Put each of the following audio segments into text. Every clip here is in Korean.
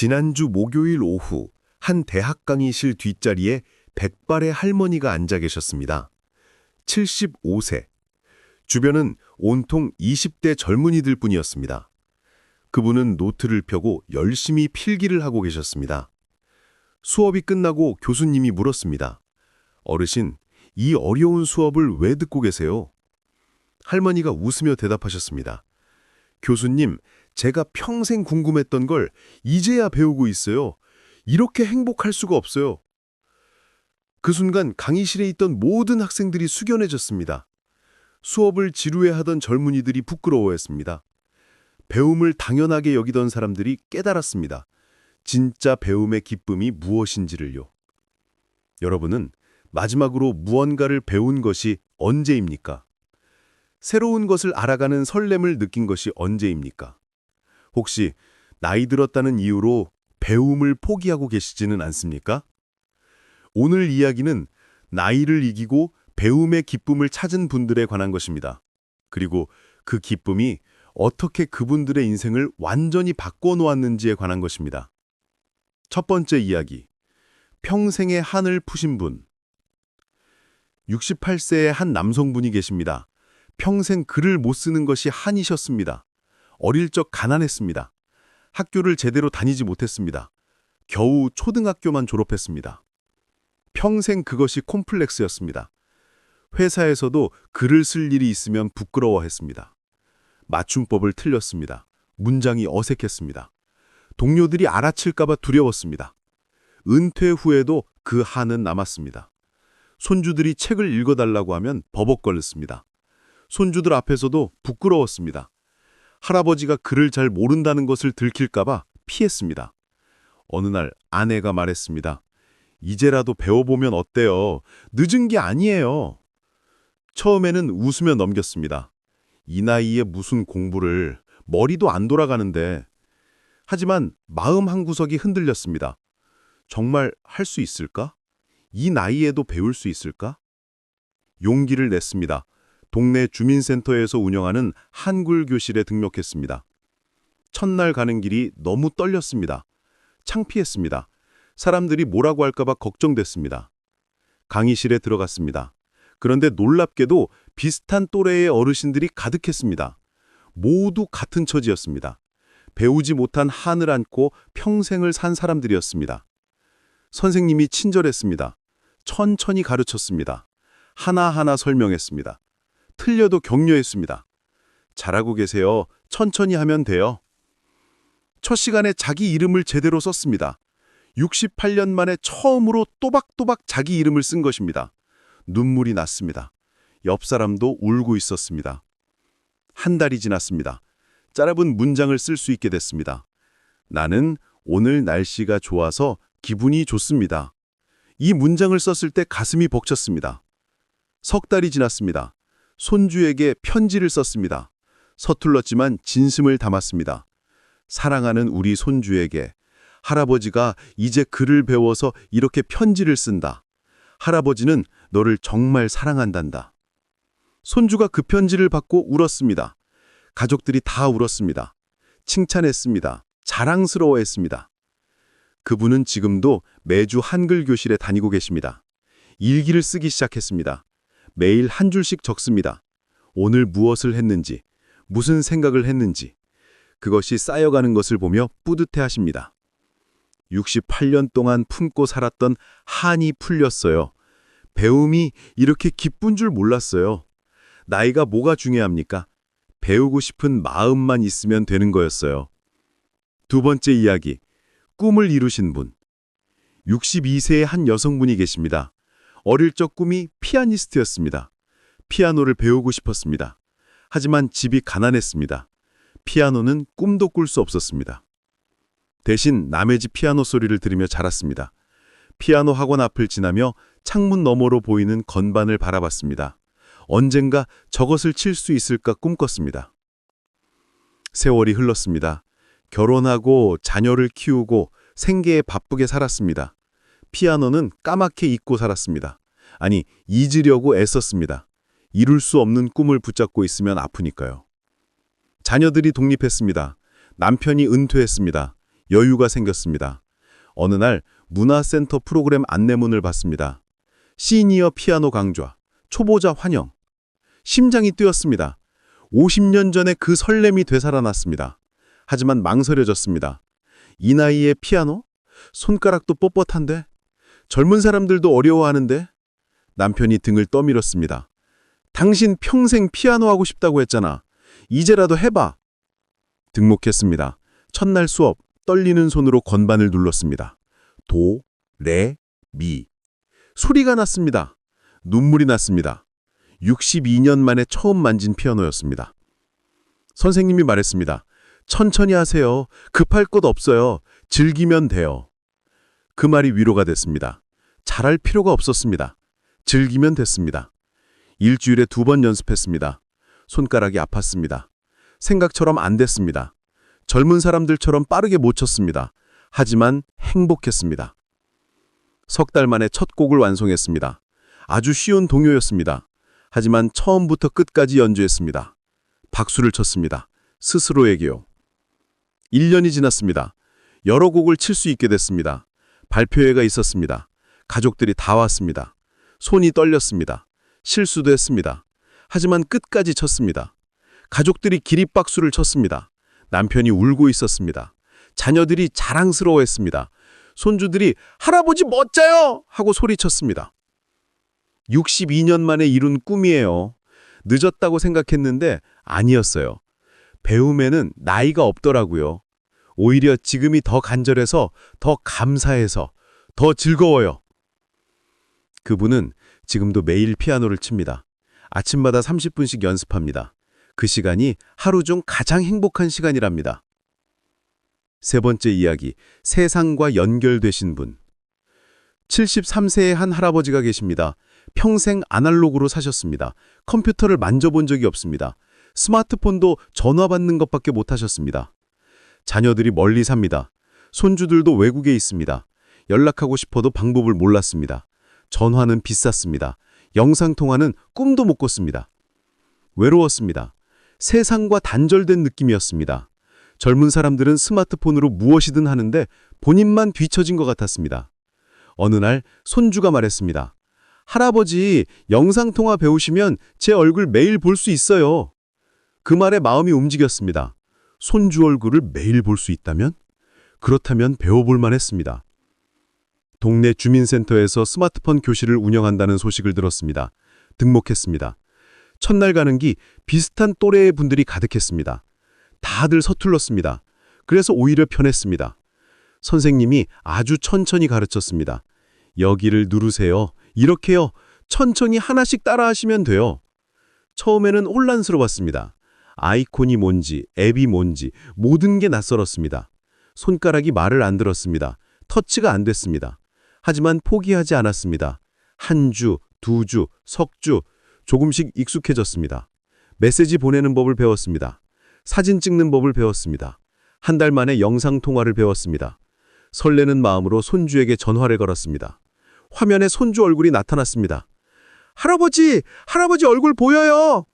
지난주 목요일 오후 한 대학 강의실 뒷자리에 백발의 할머니가 앉아 계셨습니다. 75세. 주변은 온통 20대 젊은이들 뿐이었습니다. 그분은 노트를 펴고 열심히 필기를 하고 계셨습니다. 수업이 끝나고 교수님이 물었습니다. 어르신, 이 어려운 수업을 왜 듣고 계세요? 할머니가 웃으며 대답하셨습니다. 교수님, 제가 평생 궁금했던 걸 이제야 배우고 있어요. 이렇게 행복할 수가 없어요. 그 순간 강의실에 있던 모든 학생들이 숙연해졌습니다. 수업을 지루해하던 젊은이들이 부끄러워했습니다. 배움을 당연하게 여기던 사람들이 깨달았습니다. 진짜 배움의 기쁨이 무엇인지를요. 여러분은 마지막으로 무언가를 배운 것이 언제입니까? 새로운 것을 알아가는 설렘을 느낀 것이 언제입니까? 혹시 나이 들었다는 이유로 배움을 포기하고 계시지는 않습니까? 오늘 이야기는 나이를 이기고 배움의 기쁨을 찾은 분들에 관한 것입니다. 그리고 그 기쁨이 어떻게 그분들의 인생을 완전히 바꿔놓았는지에 관한 것입니다. 첫 번째 이야기. 평생의 한을 푸신 분. 68세의 한 남성분이 계십니다. 평생 글을 못 쓰는 것이 한이셨습니다. 어릴 적 가난했습니다. 학교를 제대로 다니지 못했습니다. 겨우 초등학교만 졸업했습니다. 평생 그것이 콤플렉스였습니다. 회사에서도 글을 쓸 일이 있으면 부끄러워했습니다. 맞춤법을 틀렸습니다. 문장이 어색했습니다. 동료들이 알아챌까봐 두려웠습니다. 은퇴 후에도 그 한은 남았습니다. 손주들이 책을 읽어달라고 하면 버벅거렸습니다. 손주들 앞에서도 부끄러웠습니다. 할아버지가 글을 잘 모른다는 것을 들킬까봐 피했습니다. 어느 날 아내가 말했습니다. 이제라도 배워보면 어때요? 늦은 게 아니에요. 처음에는 웃으며 넘겼습니다. 이 나이에 무슨 공부를, 머리도 안 돌아가는데. 하지만 마음 한구석이 흔들렸습니다. 정말 할 수 있을까? 이 나이에도 배울 수 있을까? 용기를 냈습니다. 동네 주민센터에서 운영하는 한글 교실에 등록했습니다. 첫날 가는 길이 너무 떨렸습니다. 창피했습니다. 사람들이 뭐라고 할까봐 걱정됐습니다. 강의실에 들어갔습니다. 그런데 놀랍게도 비슷한 또래의 어르신들이 가득했습니다. 모두 같은 처지였습니다. 배우지 못한 한을 안고 평생을 산 사람들이었습니다. 선생님이 친절했습니다. 천천히 가르쳤습니다. 하나하나 설명했습니다. 틀려도 격려했습니다. 잘하고 계세요. 천천히 하면 돼요. 첫 시간에 자기 이름을 제대로 썼습니다. 68년 만에 처음으로 또박또박 자기 이름을 쓴 것입니다. 눈물이 났습니다. 옆 사람도 울고 있었습니다. 한 달이 지났습니다. 짧은 문장을 쓸 수 있게 됐습니다. 나는 오늘 날씨가 좋아서 기분이 좋습니다. 이 문장을 썼을 때 가슴이 벅찼습니다. 석 달이 지났습니다. 손주에게 편지를 썼습니다. 서툴렀지만 진심을 담았습니다. 사랑하는 우리 손주에게 할아버지가 이제 글을 배워서 이렇게 편지를 쓴다. 할아버지는 너를 정말 사랑한단다. 손주가 그 편지를 받고 울었습니다. 가족들이 다 울었습니다. 칭찬했습니다. 자랑스러워했습니다. 그분은 지금도 매주 한글 교실에 다니고 계십니다. 일기를 쓰기 시작했습니다. 매일 한 줄씩 적습니다. 오늘 무엇을 했는지, 무슨 생각을 했는지, 그것이 쌓여가는 것을 보며 뿌듯해 하십니다. 68년 동안 품고 살았던 한이 풀렸어요. 배움이 이렇게 기쁜 줄 몰랐어요. 나이가 뭐가 중요합니까? 배우고 싶은 마음만 있으면 되는 거였어요. 두 번째 이야기, 꿈을 이루신 분. 62세의 한 여성분이 계십니다. 어릴 적 꿈이 피아니스트였습니다. 피아노를 배우고 싶었습니다. 하지만 집이 가난했습니다. 피아노는 꿈도 꿀 수 없었습니다. 대신 남의 집 피아노 소리를 들으며 자랐습니다. 피아노 학원 앞을 지나며 창문 너머로 보이는 건반을 바라봤습니다. 언젠가 저것을 칠 수 있을까 꿈꿨습니다. 세월이 흘렀습니다. 결혼하고 자녀를 키우고 생계에 바쁘게 살았습니다. 피아노는 까맣게 잊고 살았습니다. 아니, 잊으려고 애썼습니다. 이룰 수 없는 꿈을 붙잡고 있으면 아프니까요. 자녀들이 독립했습니다. 남편이 은퇴했습니다. 여유가 생겼습니다. 어느 날 문화센터 프로그램 안내문을 봤습니다. 시니어 피아노 강좌, 초보자 환영. 심장이 뛰었습니다. 50년 전에 그 설렘이 되살아났습니다. 하지만 망설여졌습니다. 이 나이에 피아노? 손가락도 뻣뻣한데? 젊은 사람들도 어려워하는데? 남편이 등을 떠밀었습니다. 당신 평생 피아노 하고 싶다고 했잖아. 이제라도 해봐. 등록했습니다. 첫날 수업, 떨리는 손으로 건반을 눌렀습니다. 도, 레, 미. 소리가 났습니다. 눈물이 났습니다. 62년 만에 처음 만진 피아노였습니다. 선생님이 말했습니다. 천천히 하세요. 급할 것 없어요. 즐기면 돼요. 그 말이 위로가 됐습니다. 잘할 필요가 없었습니다. 즐기면 됐습니다. 일주일에 두 번 연습했습니다. 손가락이 아팠습니다. 생각처럼 안 됐습니다. 젊은 사람들처럼 빠르게 못 쳤습니다. 하지만 행복했습니다. 석 달 만에 첫 곡을 완성했습니다. 아주 쉬운 동요였습니다. 하지만 처음부터 끝까지 연주했습니다. 박수를 쳤습니다. 스스로에게요. 1년이 지났습니다. 여러 곡을 칠 수 있게 됐습니다. 발표회가 있었습니다. 가족들이 다 왔습니다. 손이 떨렸습니다. 실수도 했습니다. 하지만 끝까지 쳤습니다. 가족들이 기립박수를 쳤습니다. 남편이 울고 있었습니다. 자녀들이 자랑스러워했습니다. 손주들이 할아버지 멋져요! 하고 소리쳤습니다. 62년 만에 이룬 꿈이에요. 늦었다고 생각했는데 아니었어요. 배움에는 나이가 없더라고요. 오히려 지금이 더 간절해서, 더 감사해서, 더 즐거워요. 그분은 지금도 매일 피아노를 칩니다. 아침마다 30분씩 연습합니다. 그 시간이 하루 중 가장 행복한 시간이랍니다. 세 번째 이야기, 세상과 연결되신 분. 73세의 한 할아버지가 계십니다. 평생 아날로그로 사셨습니다. 컴퓨터를 만져본 적이 없습니다. 스마트폰도 전화 받는 것밖에 못 하셨습니다. 자녀들이 멀리 삽니다. 손주들도 외국에 있습니다. 연락하고 싶어도 방법을 몰랐습니다. 전화는 비쌌습니다. 영상통화는 꿈도 못 꿨습니다. 외로웠습니다. 세상과 단절된 느낌이었습니다. 젊은 사람들은 스마트폰으로 무엇이든 하는데 본인만 뒤처진 것 같았습니다. 어느 날 손주가 말했습니다. 할아버지, 영상통화 배우시면 제 얼굴 매일 볼 수 있어요. 그 말에 마음이 움직였습니다. 손주 얼굴을 매일 볼 수 있다면? 그렇다면 배워볼 만했습니다. 동네 주민센터에서 스마트폰 교실을 운영한다는 소식을 들었습니다. 등록했습니다. 첫날 가는 기 비슷한 또래의 분들이 가득했습니다. 다들 서툴렀습니다. 그래서 오히려 편했습니다. 선생님이 아주 천천히 가르쳤습니다. 여기를 누르세요. 이렇게요. 천천히 하나씩 따라하시면 돼요. 처음에는 혼란스러웠습니다. 아이콘이 뭔지, 앱이 뭔지 모든 게 낯설었습니다. 손가락이 말을 안 들었습니다. 터치가 안 됐습니다. 하지만 포기하지 않았습니다. 한 주, 두 주, 석 주, 조금씩 익숙해졌습니다. 메시지 보내는 법을 배웠습니다. 사진 찍는 법을 배웠습니다. 한 달 만에 영상통화를 배웠습니다. 설레는 마음으로 손주에게 전화를 걸었습니다. 화면에 손주 얼굴이 나타났습니다. 할아버지! 할아버지 얼굴 보여요!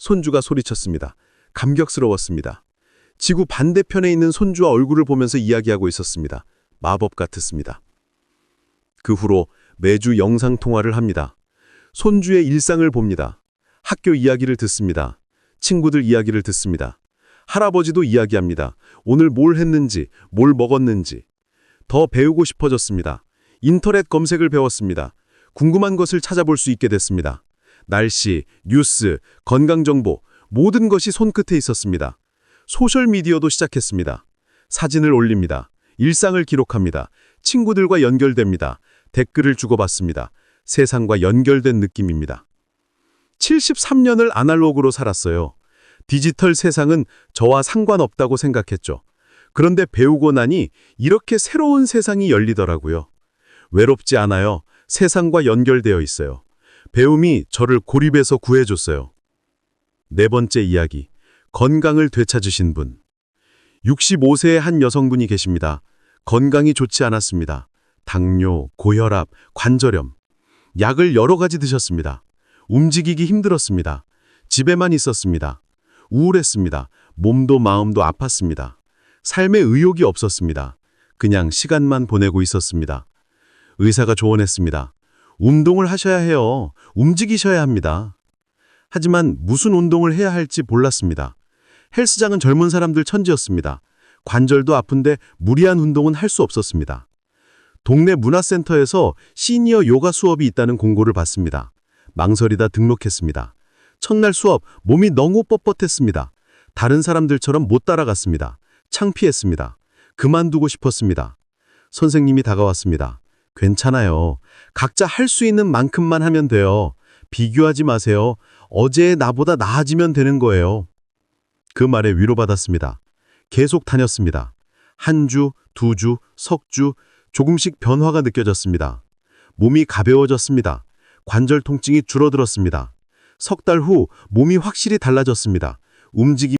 손주가 소리쳤습니다. 감격스러웠습니다. 지구 반대편에 있는 손주와 얼굴을 보면서 이야기하고 있었습니다. 마법 같았습니다. 그 후로 매주 영상통화를 합니다. 손주의 일상을 봅니다. 학교 이야기를 듣습니다. 친구들 이야기를 듣습니다. 할아버지도 이야기합니다. 오늘 뭘 했는지, 뭘 먹었는지. 더 배우고 싶어졌습니다. 인터넷 검색을 배웠습니다. 궁금한 것을 찾아볼 수 있게 됐습니다. 날씨, 뉴스, 건강정보, 모든 것이 손끝에 있었습니다. 소셜미디어도 시작했습니다. 사진을 올립니다. 일상을 기록합니다. 친구들과 연결됩니다. 댓글을 주고받습니다. 세상과 연결된 느낌입니다. 73년을 아날로그로 살았어요. 디지털 세상은 저와 상관없다고 생각했죠. 그런데 배우고 나니 이렇게 새로운 세상이 열리더라고요. 외롭지 않아요. 세상과 연결되어 있어요. 배움이 저를 고립에서 구해줬어요. 네 번째 이야기. 건강을 되찾으신 분. 65세의 한 여성분이 계십니다. 건강이 좋지 않았습니다. 당뇨, 고혈압, 관절염. 약을 여러 가지 드셨습니다. 움직이기 힘들었습니다. 집에만 있었습니다. 우울했습니다. 몸도 마음도 아팠습니다. 삶에 의욕이 없었습니다. 그냥 시간만 보내고 있었습니다. 의사가 조언했습니다. 운동을 하셔야 해요. 움직이셔야 합니다. 하지만 무슨 운동을 해야 할지 몰랐습니다. 헬스장은 젊은 사람들 천지였습니다. 관절도 아픈데 무리한 운동은 할 수 없었습니다. 동네 문화센터에서 시니어 요가 수업이 있다는 공고를 받습니다. 망설이다 등록했습니다. 첫날 수업 몸이 너무 뻣뻣했습니다. 다른 사람들처럼 못 따라갔습니다. 창피했습니다. 그만두고 싶었습니다. 선생님이 다가왔습니다. 괜찮아요. 각자 할 수 있는 만큼만 하면 돼요. 비교하지 마세요. 어제의 나보다 나아지면 되는 거예요. 그 말에 위로받았습니다. 계속 다녔습니다. 한 주, 두 주, 석 주, 조금씩 변화가 느껴졌습니다. 몸이 가벼워졌습니다. 관절 통증이 줄어들었습니다. 석 달 후 몸이 확실히 달라졌습니다. 움직임